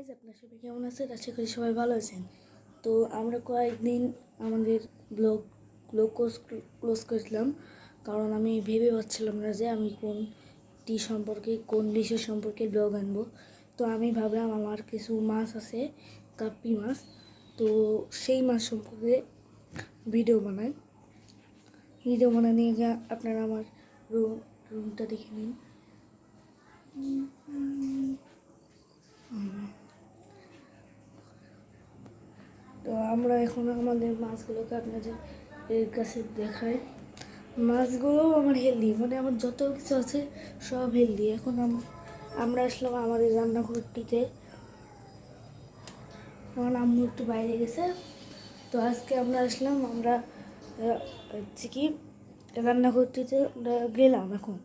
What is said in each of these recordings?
Guys আপনার সবাই কেমন আছেন? আশা করি সবাই ভালো আছেন। তো আমরা কয়েকদিন আমাদের ব্লগ ব্লগ ক্লোজ ক্লোজ করেছিলাম। কারণ আমি ভেবে পাচ্ছিলাম না যে আমি কোন টি সম্পর্কে, কোন ডিশের সম্পর্কে ব্লগ আনব। তো আমি ভাবলাম আমার কিছু মাছ আছে, কাপ্পি মাছ। তো সেই মাছ সম্পর্কে ভিডিও বানাই। ভিডিও গিয়ে আপনারা আমার রুম রুমটা দেখে নিন তো আমরা এখন আমাদের মাছগুলোকে আপনাদের এর কাছে দেখাই। মাছগুলো আমার হেলদি মানে আমার যত কিছু আছে সব হেলদি এখন আম- আমরা আসলাম আমাদের রান্নাঘরটিতে। আমার আম্মু একটু বাইরে গেছে। তো আজকে আমরা আসলাম, আমরা হচ্ছে কি, রান্নাঘরটিতে গেলাম এখন।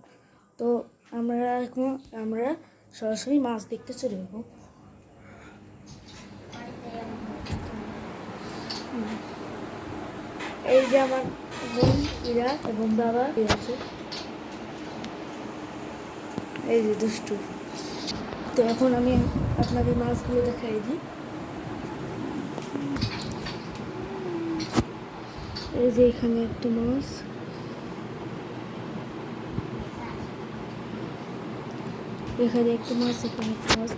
তো আমরা এখন, আমরা সরাসরি মাছ দেখতে চলে যাব। এই যে আমার বোন ইরা এবং বাবা আছে? এই যে দুষ্টু। তো এখন আমি আপনাদের মাছগুলো দেখাই দিই। এই যে এখানে একটা মাছ। এখানে একটা মাছ, এখানে একটা মাছ।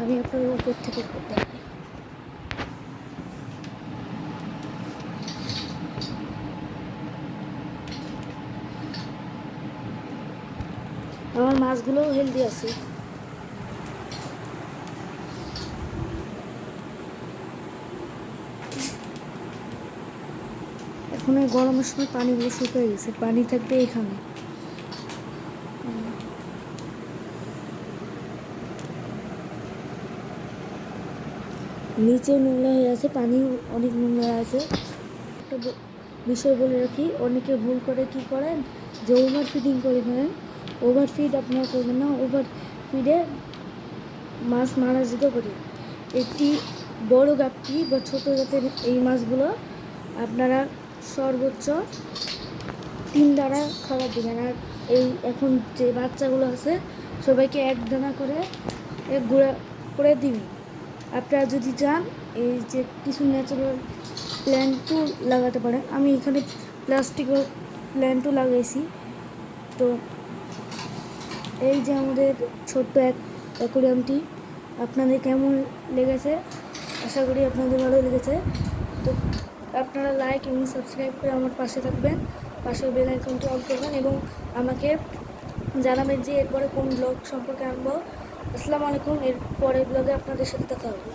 আমি আপনার উপর থেকে দেখাই। আমার মাছগুলোও হেলদি আছে। এখন এই গরমের সময় পানিগুলো শুকিয়ে গেছে পানি থাকবে এখানে। নিচে নোংরা হয়ে আছে পানি অনেক নোংরা আছে। একটা বিষয় বলে রাখি অনেকে ভুল করে কি করেন? যে ওভার ফিডিং করে ফেলেন। ওভার ফিড আপনারা করবেন না ওভার ফিডে মাছ মারা যেতে পারে একটি বড় গাপ্পি বা ছোটো জাতের এই মাছগুলো আপনারা সর্বোচ্চ তিন দ্বারা খাবার দেবেন আর এই এখন যে বাচ্চাগুলো আছে সবাইকে এক দানা করে গুঁড়া করে দিবি আপনারা যদি চান এই যে কিছু ন্যাচারাল প্ল্যান্টও লাগাতে পারেন আমি এখানে প্লাস্টিকের প্ল্যান্টও লাগাইছি তো এই যে আমাদের ছোট্ট এক অ্যাকোরিয়ামটি, আপনাদের কেমন লেগেছে? আশা করি আপনাদের ভালো লেগেছে। তো আপনারা লাইক এবং সাবস্ক্রাইব করে আমার পাশে থাকবেন। পাশের বেল আইকনটি অন করবেন এবং আমাকে জানাবেন যে এরপরে কোন ব্লগ সম্পর্কে আনব। আসসালামু আলাইকুম এর পরের ব্লগে আপনাদের সাথে দেখা হবে।